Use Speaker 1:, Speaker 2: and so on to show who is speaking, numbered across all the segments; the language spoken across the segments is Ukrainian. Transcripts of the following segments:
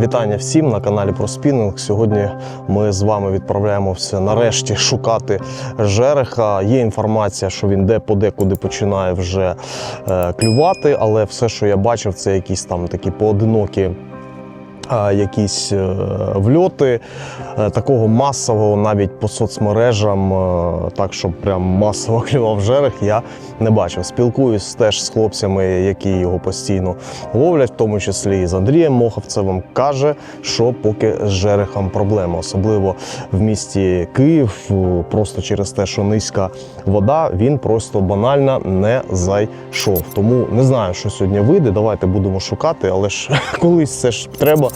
Speaker 1: Вітання всім на каналі про спінінг. Сьогодні ми з вами відправляємося нарешті шукати жереха. Є інформація, що він де подекуди починає вже е, клювати, але все, що я бачив, це якісь там такі поодинокі. Якісь е, вльоти Е, такого масового навіть по соцмережам, е, так щоб прям масово клював жерех, я не бачив. Спілкуюсь теж з хлопцями, які його постійно ловлять, в тому числі і з Андрієм Моховцевим, каже, що поки з жерехом проблема, особливо в місті Київ, просто через те, що низька вода, він просто банально не зайшов. Тому не знаю, що сьогодні вийде. Давайте будемо шукати, але ж колись це ж треба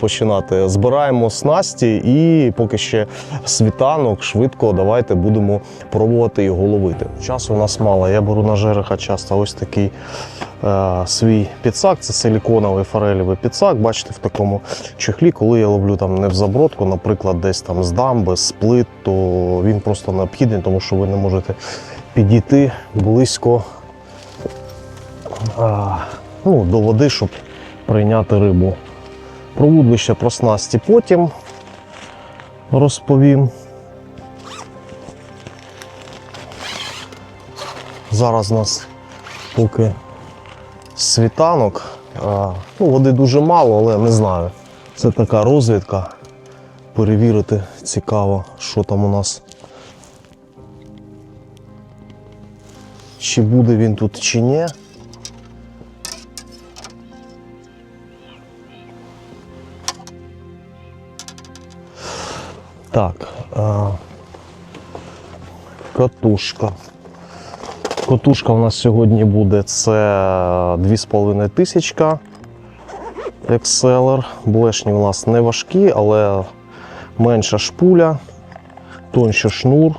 Speaker 1: починати. Збираємо снасті і поки ще світанок, швидко давайте будемо пробувати його ловити. Часу у нас мало. Я беру на жереха часто ось такий е, свій підсак. Це силіконовий форелевий підсак. Бачите, в такому чехлі, коли я ловлю там не в забродку, наприклад, десь там з дамби, з плит, то він просто необхідний, тому що ви не можете підійти близько а, ну, до води, щоб прийняти рибу. Про вудлище про снасті потім розповім. Зараз у нас поки світанок. Ну, води дуже мало, але не знаю. Це така розвідка. Перевірити цікаво, що там у нас. Чи буде він тут, чи ні. Так. А, катушка. Катушка у нас сьогодні буде це 2,5 тисячка. Exceller. Блешні у нас не важкі, але менша шпуля, тонше шнур.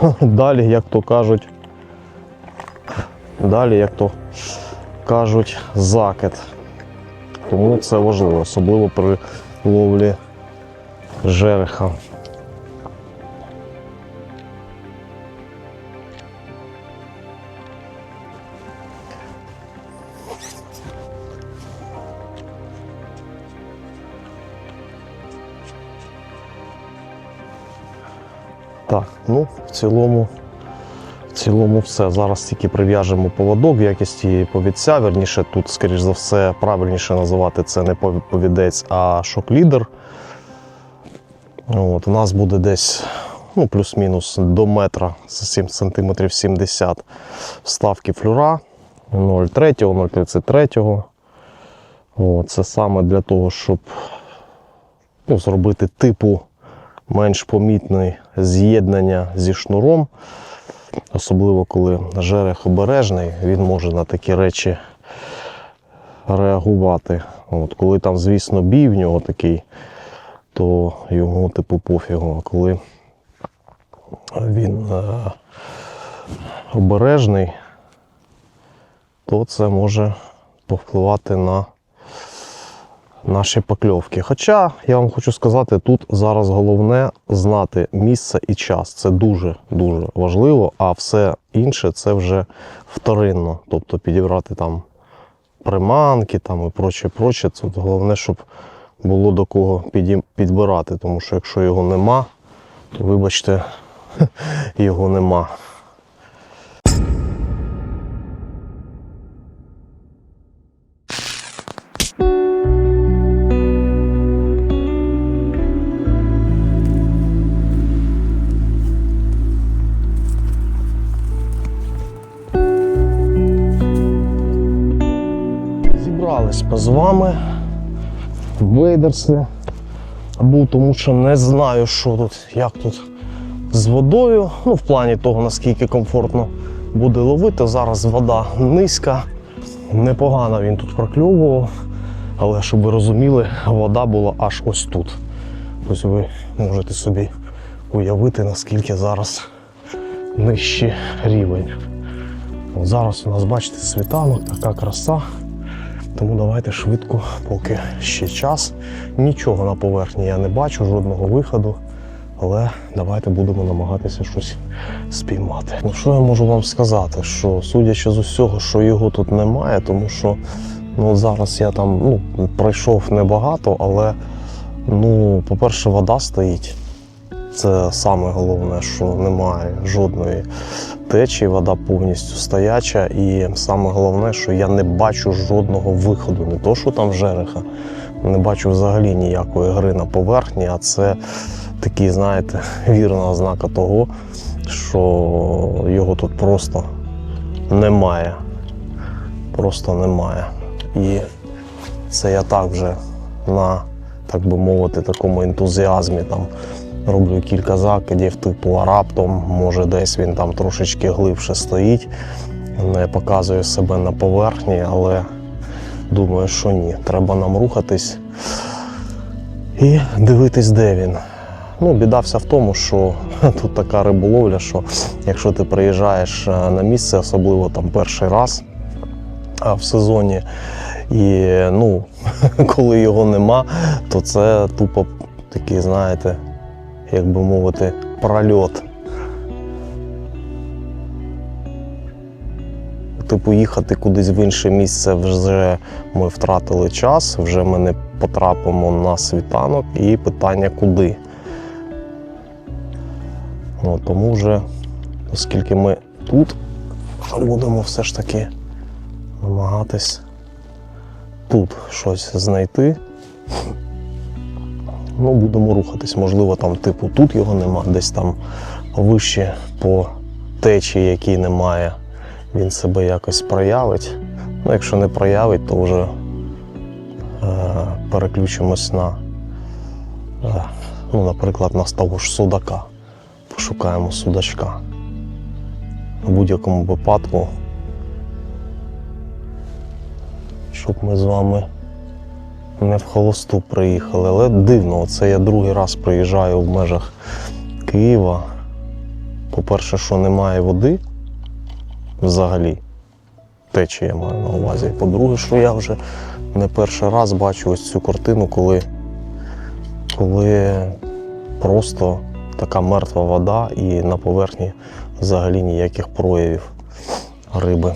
Speaker 1: Далі, як то кажуть, далі, як то кажуть, закид. Тому це важливо, особливо при ловлі жереха. Так, ну в цілому, в цілому все. Зараз тільки прив'яжемо поводок в якості повідця. Верніше, тут, скоріш за все, правильніше називати це не повідець, а шок-лідер. От, у нас буде десь ну, плюс-мінус до метра 7 см 70 вставки флюра 0,3, 0,33. Це саме для того, щоб ну, зробити типу менш помітне з'єднання зі шнуром. Особливо коли жерех обережний, він може на такі речі реагувати. От, коли там, звісно, бій в нього такий, то йому типу пофігу. А коли він е, обережний, то це може повпливати на наші покльовки. Хоча я вам хочу сказати, тут зараз головне знати місце і час. Це дуже-дуже важливо, а все інше це вже вторинно. Тобто підібрати там приманки там і проче, проче. Це головне, щоб було до кого підбирати, тому що якщо його нема, то вибачте, його нема. Зібрались ми з вами. Вейдерси. Був тому, що не знаю, що тут, як тут з водою. Ну, в плані того, наскільки комфортно буде ловити. Зараз вода низька, непогано він тут прокльовував. Але щоб ви розуміли, вода була аж ось тут. Ось ви можете собі уявити, наскільки зараз нижчий рівень. От зараз у нас, бачите, світанок, така краса. Тому давайте швидко, поки ще час. Нічого на поверхні я не бачу, жодного виходу. Але давайте будемо намагатися щось спіймати. Ну що я можу вам сказати? Що судячи з усього, що його тут немає, тому що Ну, зараз я там ну, пройшов небагато, але ну, по-перше, вода стоїть. Це саме головне, що немає жодної течії, вода повністю стояча. І саме головне, що я не бачу жодного виходу. Не то, що там жереха, не бачу взагалі ніякої гри на поверхні, а це такий, знаєте, вірна ознака того, що його тут просто немає. Просто немає. І це я так вже на, так би мовити, такому ентузіазмі там роблю кілька закидів, типу, а раптом, може, десь він там трошечки глибше стоїть, не показує себе на поверхні, але думаю, що ні. Треба нам рухатись і дивитись, де він. Ну, біда в тому, що тут така риболовля, що якщо ти приїжджаєш е, на місце, особливо там перший раз в сезоні, і ну, коли його нема, то це тупо такий, знаєте, як би мовити, прольот. Типу, їхати кудись в інше місце вже ми втратили час, вже ми не потрапимо на світанок, і питання куди. Ну, тому вже, оскільки ми тут, будемо все ж таки намагатись тут щось знайти. Ну, будемо рухатись. Можливо, там, типу, тут його нема, десь там вище по течії, якій немає, він себе якось проявить. Ну, якщо не проявить, то вже е, переключимось на, е, ну, наприклад, на того ж судака. Пошукаємо судачка. В будь-якому випадку, щоб ми з вами не в холосту приїхали, але дивно, це я другий раз приїжджаю в межах Києва. По-перше, що немає води взагалі. Течія я маю на увазі. По-друге, що я вже не перший раз бачу ось цю картину, коли, коли просто така мертва вода і на поверхні взагалі ніяких проявів риби.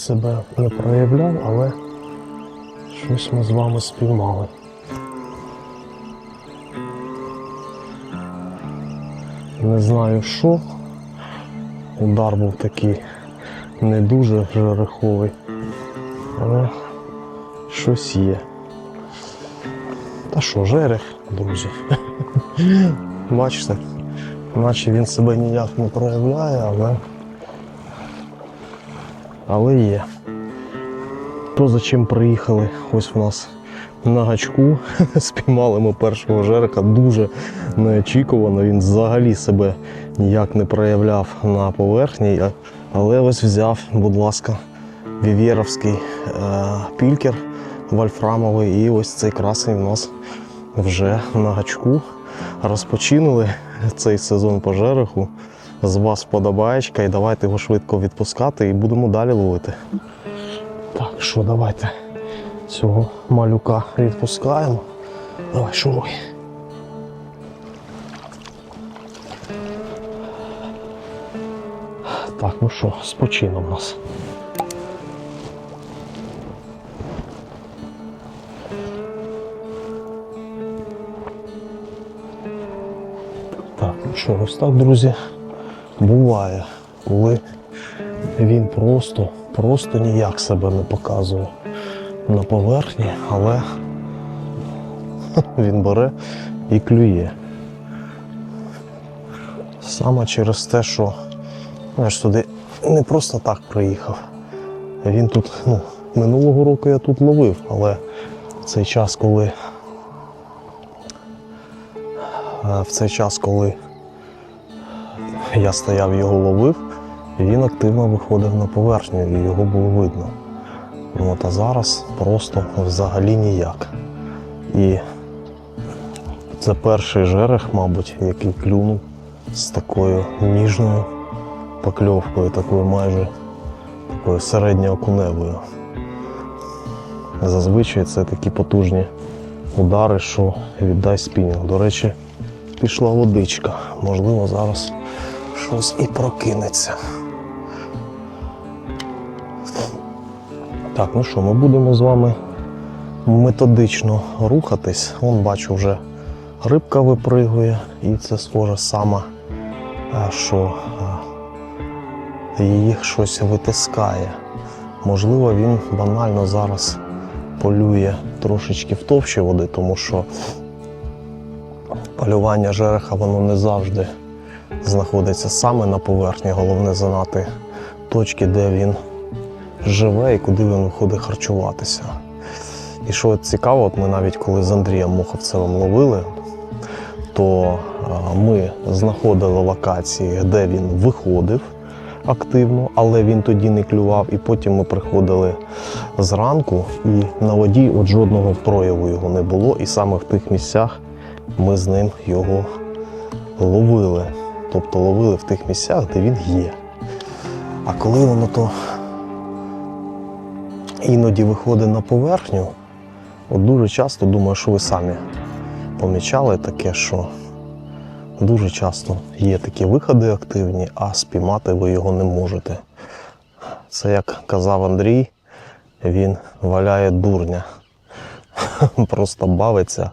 Speaker 1: Себе не проявляв, але щось ми з вами спіймали. Не знаю що. Удар був такий не дуже жереховий, але щось є. Та що, жерех, друзі? Бачите? наче він себе ніяк не проявляє, але, але є. То за чим приїхали, ось у нас на гачку. Спіймали ми першого жереха дуже неочікувано. Він взагалі себе ніяк не проявляв на поверхні. Але ось взяв, будь ласка, вівєровський е, пількер вольфрамовий. І ось цей красень у нас вже на гачку. Розпочинули цей сезон по жереху. З вас вподобаєчка і давайте його швидко відпускати і будемо далі ловити. Так, що, давайте цього малюка відпускаємо. Давай, шуруй. Так, ну що, з почином нас. Так, ну що, ось так, друзі, буває, коли він просто, просто ніяк себе не показує на поверхні, але він бере і клює. Саме через те, що я туди не просто так приїхав. Він тут, ну, минулого року я тут ловив, але в цей час, коли е, е, в цей час, коли я стояв його ловив, і він активно виходив на поверхню і його було видно. От, а зараз просто взагалі ніяк. І це перший жерех, мабуть, який клюнув з такою ніжною покльовкою, такою майже такою середньоокуневою. Зазвичай це такі потужні удари, що віддай спінінг. До речі, пішла водичка. Можливо, зараз щось і прокинеться. Так, ну що, ми будемо з вами методично рухатись. Вон бачу, вже рибка випригує, і це схоже саме, що її щось витискає. Можливо, він банально зараз полює трошечки в товщі води, тому що полювання жереха воно не завжди знаходиться саме на поверхні. Головне знати точки, де він живе і куди він виходить харчуватися. І що цікаво, от ми навіть коли з Андрієм Моховцевим ловили, то ми знаходили локації, де він виходив активно, але він тоді не клював. І потім ми приходили зранку, і на воді от жодного прояву його не було. І саме в тих місцях ми з ним його ловили. Тобто ловили в тих місцях, де він є. А коли воно то іноді виходить на поверхню, от дуже часто думаю, що ви самі помічали таке, що дуже часто є такі виходи активні, а спіймати ви його не можете. Це як казав Андрій, він валяє дурня. Просто бавиться,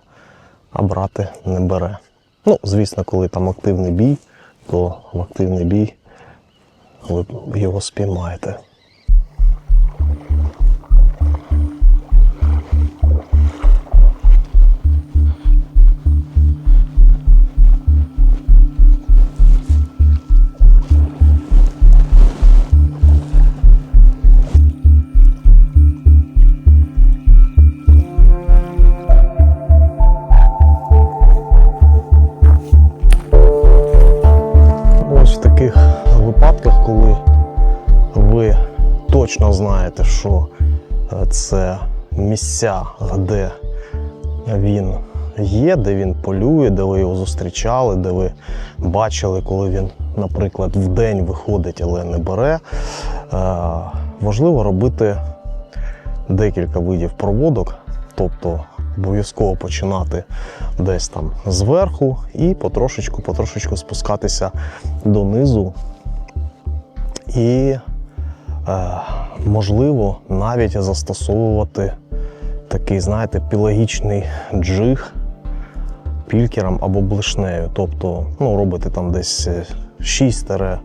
Speaker 1: а брати не бере. Ну, звісно, коли там активний бій, то в активний бій ви його спіймаєте. Це місця, де він є, де він полює, де ви його зустрічали, де ви бачили, коли він, наприклад, в день виходить, але не бере. е, Важливо робити декілька видів проводок, тобто обов'язково починати десь там зверху і потрошечку, потрошечку спускатися донизу. І е, можливо навіть застосовувати такий, знаєте, пілагічний джиг пількером або блишнею. Тобто ну, робите там десь е, 6-10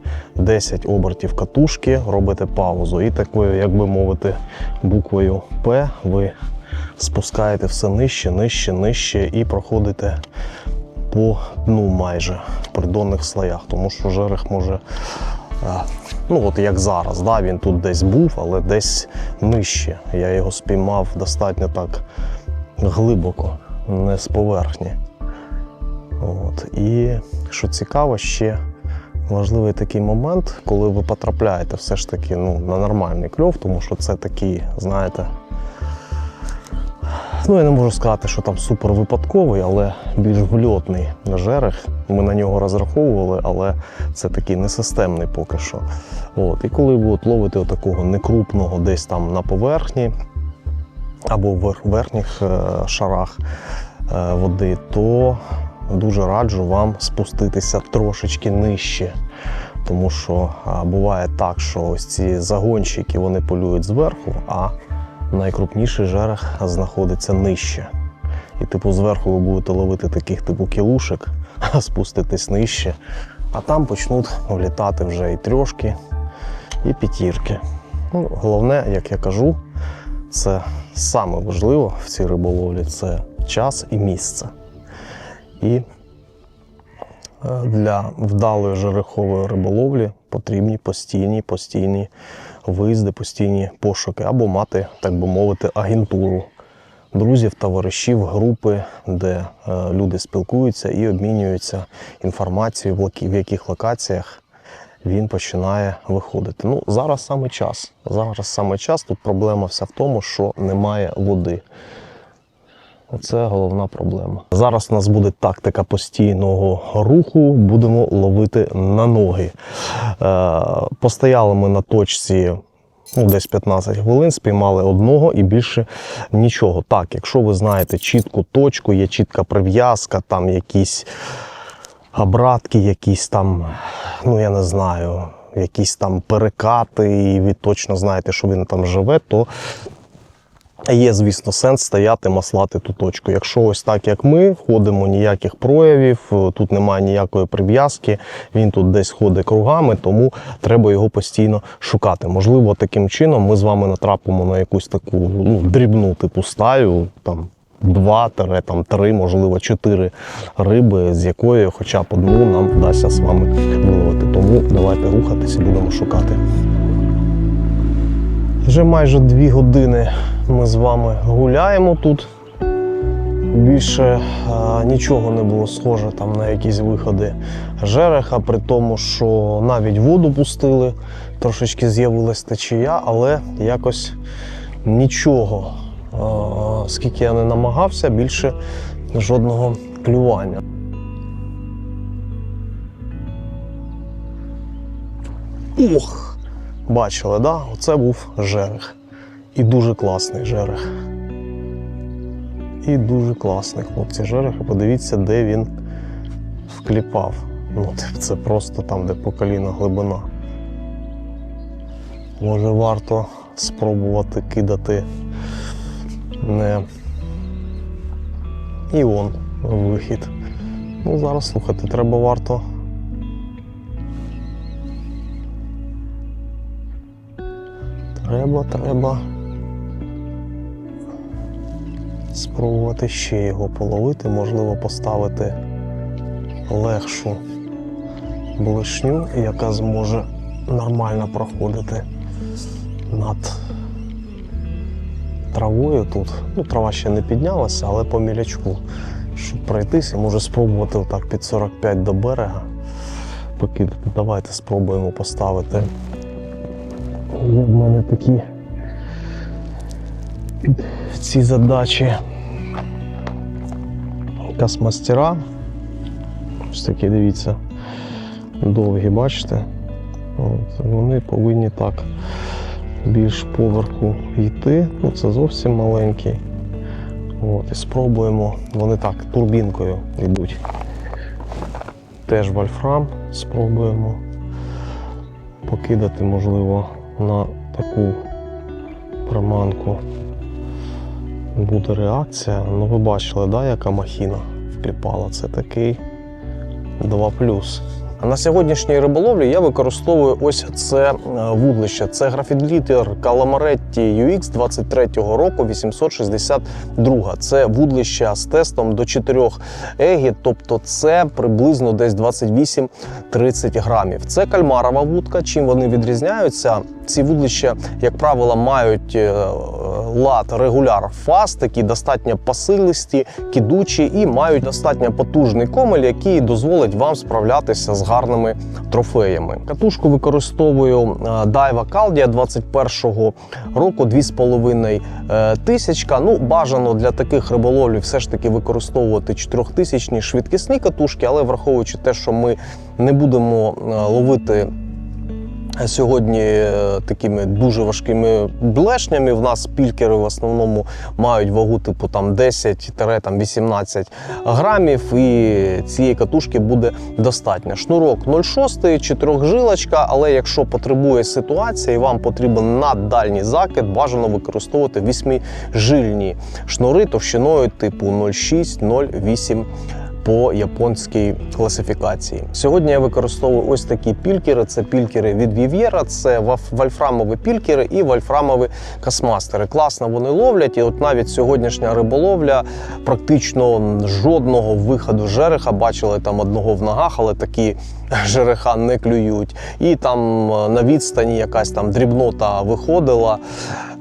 Speaker 1: обертів катушки, робите паузу. І такою, як би мовити, буквою П ви спускаєте все нижче, нижче, нижче і проходите по дну майже в придонних слоях, тому що жерех може. Ну, от як зараз, да, він тут десь був, але десь нижче. Я його спіймав достатньо так глибоко, не з поверхні. От. І що цікаво, ще важливий такий момент, коли ви потрапляєте все ж таки ну, на нормальний кльов, тому що це такий, знаєте, ну я не можу сказати, що там супер випадковий, але більш вльотний жерех. Ми на нього розраховували, але це такий несистемний поки що. От. І коли ви от ловите такого некрупного десь там на поверхні або в верхніх е, шарах е, води, то дуже раджу вам спуститися трошечки нижче. Тому що буває так, що ось ці загончики вони полюють зверху, а найкрупніший жерех знаходиться нижче. І типу зверху ви будете ловити таких типу кілушек, а спуститесь нижче, а там почнуть влітати вже і трьошки, і п'ятірки. Ну, головне, як я кажу, це саме важливо в цій риболовлі це час і місце. І е, для вдалої жерехової риболовлі потрібні постійні, постійні виїзди, постійні пошуки, або мати, так би мовити, агентуру друзів, товаришів, групи, де е, люди спілкуються і обмінюються інформацією, в яких локаціях він починає виходити. Ну, зараз саме час. Зараз саме час. Тут проблема вся в тому, що немає води. Оце головна проблема. Зараз у нас буде тактика постійного руху, будемо ловити на ноги. Е, постояли ми на точці ну, десь 15 хвилин, спіймали одного і більше нічого. Так, якщо ви знаєте чітку точку, є чітка прив'язка, там якісь обратки, якісь там, ну я не знаю, якісь там перекати, і ви точно знаєте, що він там живе, то Є, звісно, сенс стояти, маслати ту точку. Якщо ось так, як ми, ходимо ніяких проявів, е, тут немає ніякої прив'язки, він тут десь ходить кругами, тому треба його постійно шукати. Можливо, таким чином ми з вами натрапимо на якусь таку ну, дрібну типу стаю, там два, там три, можливо, чотири риби, з якої хоча б одну нам вдасться з вами виловити. Тому давайте рухатись і будемо шукати. Вже майже дві години ми з вами гуляємо тут. Більше е, нічого не було схоже там на якісь виходи жереха, при тому, що навіть воду пустили, трошечки з'явилась течія, але якось нічого. Е, скільки я не намагався, більше жодного клювання. Ох! Бачили, да? Оце був жерех. І дуже класний жерех. І дуже класний хлопці жерех. І Подивіться, де він вкліпав. Ну, це- просто там, де по коліна глибина. Може варто спробувати кидати не і он вихід. Ну, зараз слухайте, треба варто Треба, треба спробувати ще його половити, можливо, поставити легшу блишню, яка зможе нормально проходити над травою тут. Ну, трава ще не піднялася, але по мілячку, щоб пройтися, може спробувати отак під 45 до берега покидати. Давайте спробуємо поставити Є в мене такі ці задачі космастера. Ось такі, дивіться, довгі, бачите? От, вони повинні так більш поверху йти. Ну, це зовсім маленький. От, і спробуємо, вони так турбінкою йдуть. Теж вольфрам спробуємо покидати, можливо, на таку приманку буде реакція. Ну, ви бачили, да, яка махіна вкліпала. Це такий 2 А на сьогоднішній риболовлі я використовую ось це е, вудлище. Це графідлітер Calamаретті UX 23-го року 862. Це вудлище з тестом до 4 егі, тобто це приблизно десь 28-30 грамів. Це кальмарова вудка. Чим вони відрізняються? Ці вудлища, як правило, мають е, лад регуляр фаст, такі достатньо посилисті, кидучі і мають достатньо потужний комель, який дозволить вам справлятися з гарними трофеями. Катушку використовую е, Daiwa Caldia 21-го року 2,5 е, тисячка. Ну, бажано для таких риболовлів все ж таки використовувати 4000 швидкісні катушки, але враховуючи те, що ми не будемо е, ловити Сьогодні е, такими дуже важкими блешнями. В нас пількери в основному мають вагу типу там 10-18 грамів, і цієї катушки буде достатньо. Шнурок 0,6, 4 жилочка, але якщо потребує ситуація і вам потрібен наддальній закид, бажано використовувати 8-жильні шнури товщиною типу 0,6-0,8 по японській класифікації. Сьогодні я використовую ось такі пількери. Це пількери від Вів'єра, це вольфрамові пількери і вольфрамові касмастери. Класно вони ловлять, і от навіть сьогоднішня риболовля практично жодного виходу жереха. Бачили там одного в ногах, але такі жереха не клюють, і там е, на відстані якась там дрібнота виходила.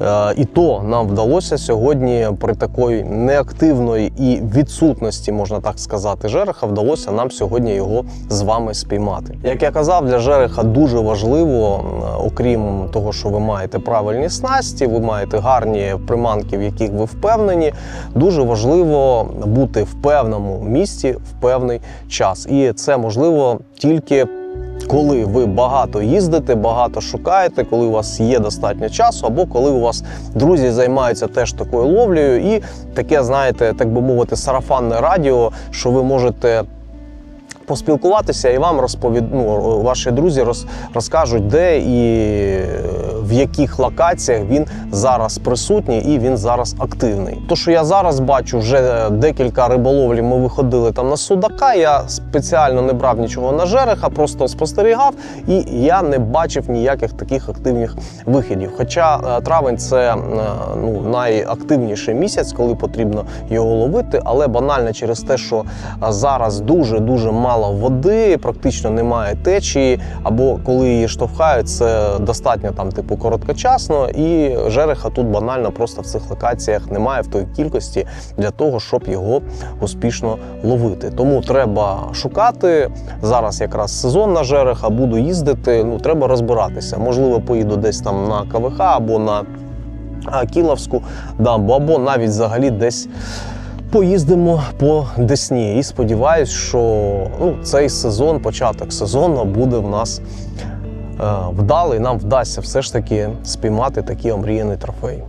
Speaker 1: Е, І то нам вдалося сьогодні при такої неактивної і відсутності, можна так сказати, жереха, вдалося нам сьогодні його з вами спіймати. Як я казав, для жереха дуже важливо, окрім того, що ви маєте правильні снасті, ви маєте гарні приманки, в яких ви впевнені. Дуже важливо бути в певному місці в певний час. І це можливо тільки коли ви багато їздите, багато шукаєте, коли у вас є достатньо часу, або коли у вас друзі займаються теж такою ловлею, і таке, знаєте, так би мовити, сарафанне радіо, що ви можете. Поспілкуватися і вам розповід... ну, ваші друзі роз... розкажуть, де і е, в яких локаціях він зараз присутній і він зараз активний. То, що я зараз бачу, вже декілька риболовлів ми виходили там на судака. Я спеціально не брав нічого на жереха, просто спостерігав, і я не бачив ніяких таких активних виходів. Хоча е, травень це е, ну, найактивніший місяць, коли потрібно його ловити, але банально через те, що зараз дуже дуже мало води, практично немає течії, або коли її штовхають, це достатньо там, типу, короткочасно, і жереха тут банально просто в цих локаціях немає в той кількості для того, щоб його успішно ловити. Тому треба шукати. Зараз якраз сезон на жереха, буду їздити. Ну треба розбиратися. Можливо, поїду десь там на КВХ або на Кіловську дамбу, або навіть взагалі десь. Поїздимо по Десні і сподіваюсь, що ну, цей сезон, початок сезону буде в нас е, вдалий. Нам вдасться все ж таки спіймати такий омріяний трофей.